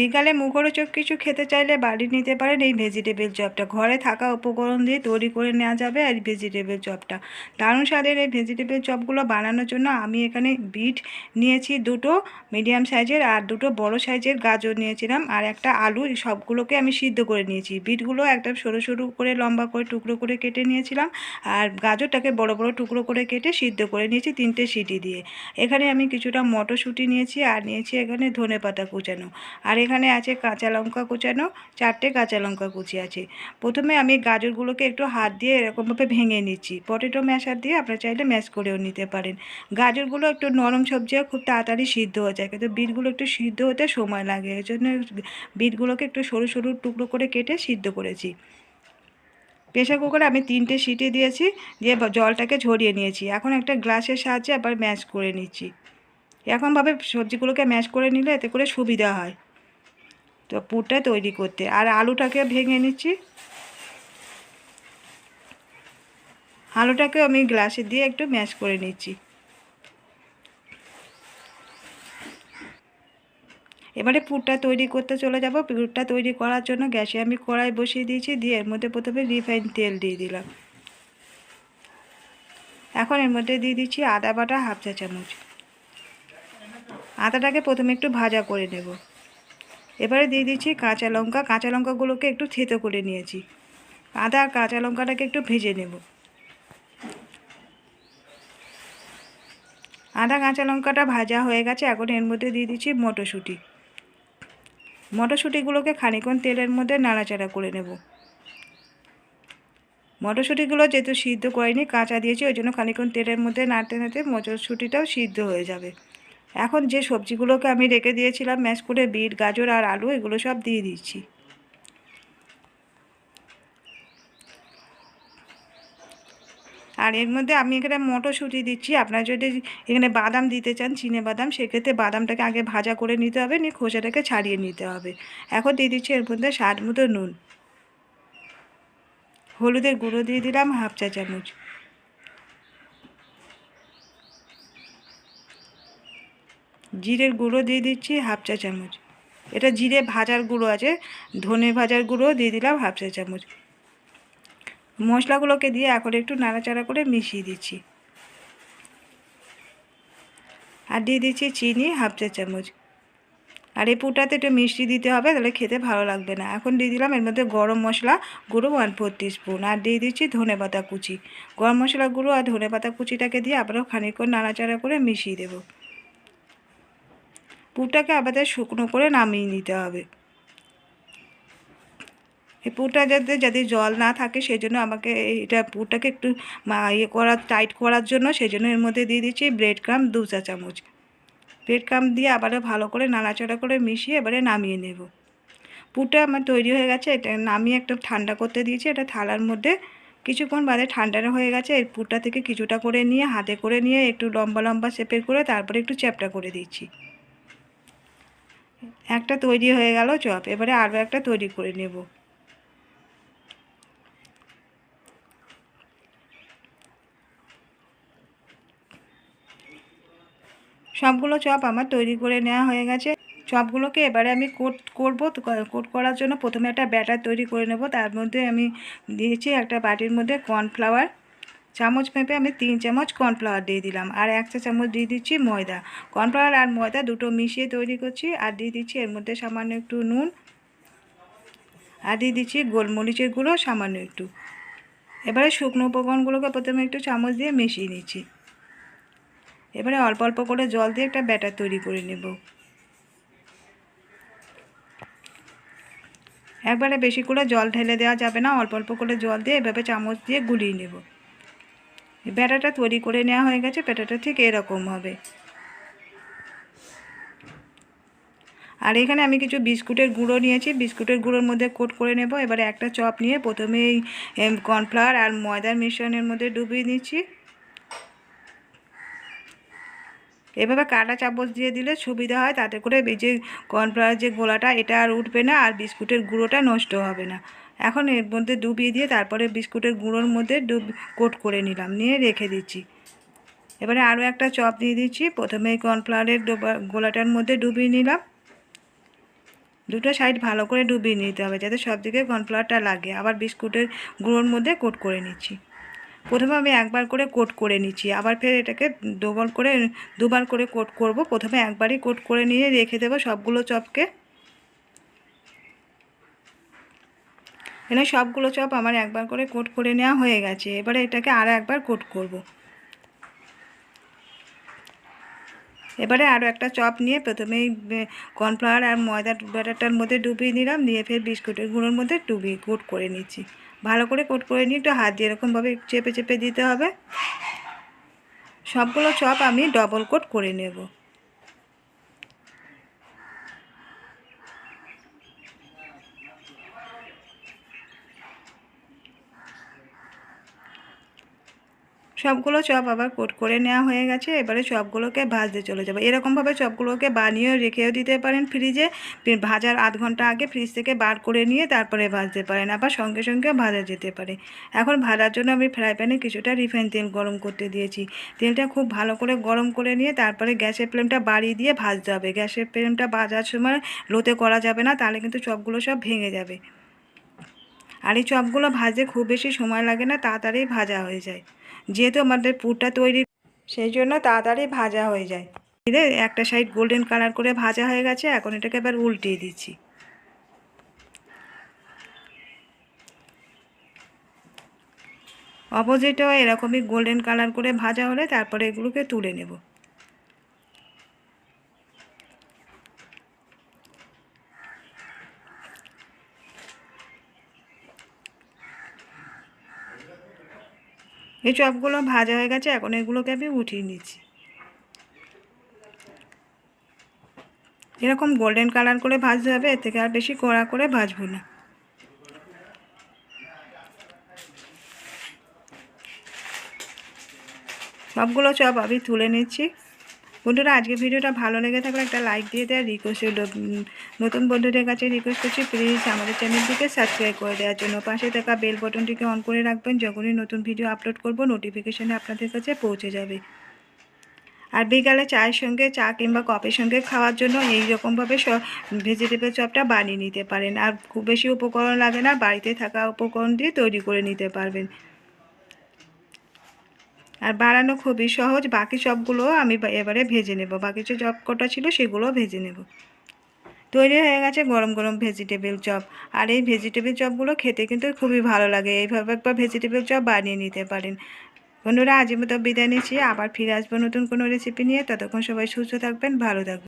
বিকালে মুখরোচক কিছু খেতে চাইলে বাড়ি নিতে পারেন এই ভেজিটেবল চপটা। ঘরে থাকা উপকরণ দিয়ে তৈরি করে নেওয়া যাবে আর ভেজিটেবল চপটা। দারুণ স্বাদের এই ভেজিটেবল চপগুলো বানানোর জন্য আমি এখানে বিট নিয়েছি দুটো মিডিয়াম সাইজের আর দুটো বড় সাইজের গাজর নিয়েছিলাম আর একটা আলু সবগুলোকে আমি সিদ্ধ করে নিয়েছি। বিটগুলো একটা সরু সরু করে লম্বা করে টুকরো করে কেটে নিয়েছিলাম আর গাজরটাকে বড় বড় টুকরো করে কেটে সিদ্ধ করে নিয়েছি তিনটে সিটি দিয়ে। এখানে আমি কিছুটা মটরশুঁটি নিয়েছি আর নিয়েছি এখানে ধনে পাতা কুচানো। আর এখানে আছে কাঁচা লঙ্কা কুচানো, চারটে কাঁচা লঙ্কা কুচি আছে। প্রথমে আমি গাজরগুলোকে একটু হাত দিয়ে এরকমভাবে ভেঙে নিচ্ছি। পটেটো ম্যাশার দিয়ে আপনারা চাইলে ম্যাশ করেও নিতে পারেন। গাজরগুলো একটু নরম সবজিও খুব তাড়াতাড়ি সিদ্ধ হয়ে যায়, কিন্তু বিটগুলো একটু সিদ্ধ হতে সময় লাগে। এই জন্য বিটগুলোকে একটু সরু সরু টুকরো করে কেটে সিদ্ধ করেছি। প্রেশার কুকারে আমি তিনটে সিটি দিয়েছি, দিয়ে জলটাকে ঝরিয়ে নিয়েছি। এখন একটা গ্লাসের সাহায্যে আবার ম্যাশ করে নিচ্ছি। এরকমভাবে সবজিগুলোকে ম্যাশ করে নিলে এতে করে সুবিধা হয়। তো পুরটা তৈরি করতে। আর আলুটাকে ভেঙে নিচ্ছি। আলুটাকে আমি গ্লাসে দিয়ে একটু ম্যাশ করে নিচ্ছি। এবারে পুরটা তৈরি করতে চলে যাব। পুরটা তৈরি করার জন্য গ্যাসে আমি কড়াই বসিয়ে দিয়েছি। দিয়ে এর মধ্যে প্রথমে রিফাইন তেল দিয়ে দিলাম। এখন এর মধ্যে দিয়ে দিচ্ছি আদা বাটা হাফ চা চামচ। আদাটাকে প্রথমে একটু ভাজা করে নেব। এবারে দিয়ে দিচ্ছি কাঁচা লঙ্কা। কাঁচা লঙ্কাগুলোকে একটু থেতো করে নিয়েছি। আদা আর কাঁচা লঙ্কাটাকে একটু ভেজে নেব। আদা কাঁচা লঙ্কাটা ভাজা হয়ে গেছে। এখন এর মধ্যে দিয়ে দিচ্ছি মটরশুঁটি। মটরশুঁটিগুলোকে খানিকক্ষণ তেলের মধ্যে নাড়াচাড়া করে নেব। মটরশুঁটিগুলো যেহেতু সিদ্ধ করিনি, কাঁচা দিয়েছি, ওই জন্য খানিকক্ষণ তেলের মধ্যে নাড়তে নাড়তে মটরশুঁটিটাও সিদ্ধ হয়ে যাবে। এখন যে সবজিগুলোকে আমি রেখে দিয়েছিলাম ম্যাশ করে বিট, গাজর আর আলু, এগুলো সব দিয়ে দিচ্ছি। আর এর মধ্যে আমি এখানে মটরশুঁটি দিচ্ছি। আপনার যদি এখানে বাদাম দিতে চান, চিনে বাদাম, সেক্ষেত্রে বাদামটাকে আগে ভাজা করে নিতে হবে, নিয়ে খোসাটাকে ছাড়িয়ে নিতে হবে। এখন দিয়ে দিচ্ছি এর মধ্যে স্বাদ মতো নুন। হলুদের গুঁড়ো দিয়ে দিলাম হাফ চা চামচ জিরের গুঁড়ো দিয়ে দিচ্ছি হাফ চা চামচ। এটা জিরে ভাজার গুঁড়ো আছে, ধনে ভাজার গুঁড়ো দিয়ে দিলাম হাফ চা চামচ। মশলাগুলোকে দিয়ে এখন একটু নাড়াচাড়া করে মিশিয়ে দিচ্ছি। আর দিয়ে দিচ্ছি চিনি হাফ চা চামচ। আর এই পুটাতে একটু মিষ্টি দিতে হবে, তাহলে খেতে ভালো লাগবে না। এখন দিয়ে দিলাম এর মধ্যে গরম মশলা গুঁড়ো ওয়ান ফোর স্পুন আর দিয়ে দিচ্ছি ধনে পাতা কুচি। গরম মশলা গুঁড়ো আর ধনে পাতা কুচিটাকে দিয়ে আবারও খানিকক্ষণ নাড়াচাড়া করে মিশিয়ে দেবো। পুরটাকে আবার শুকনো করে নামিয়ে নিতে হবে। এই পুরটা যাতে যাতে জল না থাকে সেই জন্য আমাকে এটা পুরটাকে একটু ইয়ে করার টাইট করার জন্য সেই জন্য এর মধ্যে দিয়ে দিচ্ছি ব্রেড ক্রাম দু চা চামচ। ব্রেড ক্রাম দিয়ে আবারও ভালো করে নাড়াচাড়া করে মিশিয়ে এবারে নামিয়ে নেব। পুরটা আমার তৈরি হয়ে গেছে, এটা নামিয়ে একটা ঠান্ডা করতে দিয়েছি, এটা থালার মধ্যে। কিছুক্ষণ বাদে ঠান্ডা হয়ে গেছে এই পুরটা থেকে কিছুটা করে নিয়ে, হাতে করে নিয়ে একটু লম্বা লম্বা শেপের করে তারপরে একটু চ্যাপটা করে দিচ্ছি। একটা তৈরি হয়ে গেল, চপ। এবারে আরও একটা তৈরি করে নেব। সবগুলো চপ আমার তৈরি করে নেওয়া হয়ে গেছে। চপগুলোকে এবারে আমি কোট করব কোট করার জন্য প্রথমে একটা ব্যাটার তৈরি করে নেব। তার মধ্যে আমি দিয়েছি একটা বাটির মধ্যে কর্নফ্লাওয়ার। চামচ মেপে আমি তিন চামচ কর্নফ্লাওয়ার দিয়ে দিলাম আর এক চা চামচ দিয়ে দিচ্ছি ময়দা। কর্নফ্লাওয়ার আর ময়দা দুটো মিশিয়ে তৈরি করছি আর দিয়ে দিচ্ছি এর মধ্যে সামান্য একটু নুন আর দিয়ে দিচ্ছি গোলমরিচের গুঁড়ো সামান্য একটু। এবারে শুকনো উপকরণগুলোকে প্রথমে একটু চামচ দিয়ে মিশিয়ে নিচ্ছি। এবারে অল্প অল্প করে জল দিয়ে একটা ব্যাটার তৈরি করে নেব। একবারে বেশি করে জল ঢেলে দেওয়া যাবে না, অল্প অল্প করে জল দিয়ে এভাবে চামচ দিয়ে গুলিয়ে নেব। ব্যাটাটা তৈরি করে নেওয়া হয়ে গেছে, ব্যাটাটা ঠিক এরকম হবে। আর এখানে আমি কিছু বিস্কুটের গুঁড়ো নিয়েছি, বিস্কুটের গুঁড়োর মধ্যে কোট করে নেব। এবারে একটা চপ নিয়ে প্রথমেই কর্নফ্লাওয়ার আর ময়দার মিশ্রণের মধ্যে ডুবিয়ে নিচ্ছি। এভাবে কাটা চামচ দিয়ে দিলে সুবিধা হয়, তাতে করে এই যে কর্নফ্লাওয়ার যে গোলাটা, এটা আর উঠবে না, আর বিস্কুটের গুঁড়োটা নষ্ট হবে না। এখন এর মধ্যে ডুবিয়ে দিয়ে তারপরে বিস্কুটের গুঁড়োর মধ্যে ডুব কোট করে নিলাম, নিয়ে রেখে দিচ্ছি। এবারে আরও একটা চপ দিয়ে দিচ্ছি, প্রথমে কর্নফ্লাওয়ারের গোলাটার মধ্যে ডুবিয়ে নিলাম। দুটো সাইড ভালো করে ডুবিয়ে নিতে হবে যাতে সব দিকে কর্নফ্লাওয়ারটা লাগে। আবার বিস্কুটের গুঁড়োর মধ্যে কোট করে নিচ্ছি। প্রথমে আমি একবার করে কোট করে নিচ্ছি, আবার ফের এটাকে ডবল করে, দুবার করে কোট করব। প্রথমে একবারই কোট করে নিয়ে রেখে দেবো সবগুলো চপকে। এখানে সবগুলো চপ আমার একবার করে কোট করে নেওয়া হয়ে গেছে। এবারে এটাকে আরও একবার কোট করব। এবারে আরও একটা চপ নিয়ে প্রথমেই কর্নফ্লাওয়ার আর ময়দা ব্যাটারটার মধ্যে ডুবিয়ে নিলাম। নিয়ে ফের বিস্কুটের গুঁড়োর মধ্যে ডুবিয়ে কোট করে নিচ্ছি। ভালো করে কোট করে নিয়ে একটু হাত দিয়ে এরকমভাবে চেপে চেপে দিতে হবে। সবগুলো চপ আমি ডবল কোট করে নেব। সবগুলো চপ আবার কোট করে নেওয়া হয়ে গেছে, এবারে চপগুলোকে ভাজতে চলে যাব। এরকমভাবে চপগুলোকে বানিয়েও রেখেও দিতে পারেন ফ্রিজে। ভাজার আধ ঘণ্টা আগে ফ্রিজ থেকে বার করে নিয়ে তারপরে ভাজতে পারেন, আবার সঙ্গে সঙ্গে ভাজা যেতে পারে। এখন ভাজার জন্য আমি ফ্রাই প্যানে কিছুটা রিফাইন তেল গরম করতে দিয়েছি। তেলটা খুব ভালো করে গরম করে নিয়ে তারপরে গ্যাসের ফ্লেমটা বাড়িয়ে দিয়ে ভাজতে হবে। গ্যাসের ফ্লেমটা ভাজার সময় লোতে করা যাবে না, তাহলে কিন্তু চপগুলো সব ভেঙে যাবে। আর এই চপগুলো ভাজতে খুব বেশি সময় লাগে না তাড়াতাড়ি ভাজা হয়ে যায়। যেহেতু আমাদের পুরটা তৈরি সেই জন্য তাড়াতাড়ি ভাজা হয়ে যায়। একটা সাইড গোল্ডেন কালার করে ভাজা হয়ে গেছে, এখন এটাকে এবার উল্টিয়ে দিচ্ছি। অপোজিটও এরকমই গোল্ডেন কালার করে ভাজা হলে তারপরে এগুলোকে তুলে নেব। এই চপগুলো ভাজা হয়ে গেছে, এখন এগুলোকে আমি উঠিয়ে নিচ্ছি। এরকম গোল্ডেন কালার করে ভাজতে হবে, এর থেকে আর বেশি কড়া করে ভাজবো না। সবগুলো চপ আমি তুলে নিচ্ছি। বন্ধুরা আজকে ভিডিওটা ভালো লেগে থাকলে একটা লাইক দিয়ে দেওয়ার রিকোয়েস্ট নতুন বন্ধুদের কাছে রিকোয়েস্ট করছি প্লিজ আমাদের চ্যানেলটিকে সাবস্ক্রাইব করে দেওয়ার জন্য। পাশে থাকা বেল বটনটিকে অন করে রাখবেন, যখনই নতুন ভিডিও আপলোড করব নোটিফিকেশানে আপনাদের কাছে পৌঁছে যাবে। আর বিকালে চায়ের সঙ্গে, চা কিংবা কফির সঙ্গে খাওয়ার জন্য এই রকমভাবে ভেজিটেবল চপটা বানিয়ে নিতে পারেন। আর খুব বেশি উপকরণ লাগে না, বাড়িতে থাকা উপকরণ দিয়ে তৈরি করে নিতে পারবেন। আর বাড়ানো খুবই সহজ। বাকি সবগুলো আমি এবারে ভেজে নেব। বাকি যে চপ কটা ছিল সেগুলো ভেজে নেব। তৈরি হয়ে গেছে গরম গরম ভেজিটেবল চপ। আর এই ভেজিটেবল চপগুলো খেতে কিন্তু খুবই ভালো লাগে। এইভাবে একবার ভেজিটেবল চপ বানিয়ে নিতে পারেন। বন্ধুরা আজ মতো বিদায় নিচ্ছি। আবার ফিরে আসব নতুন কোনো রেসিপি নিয়ে। ততক্ষণ সবাই সুস্থ থাকবেন, ভালো থাকবেন।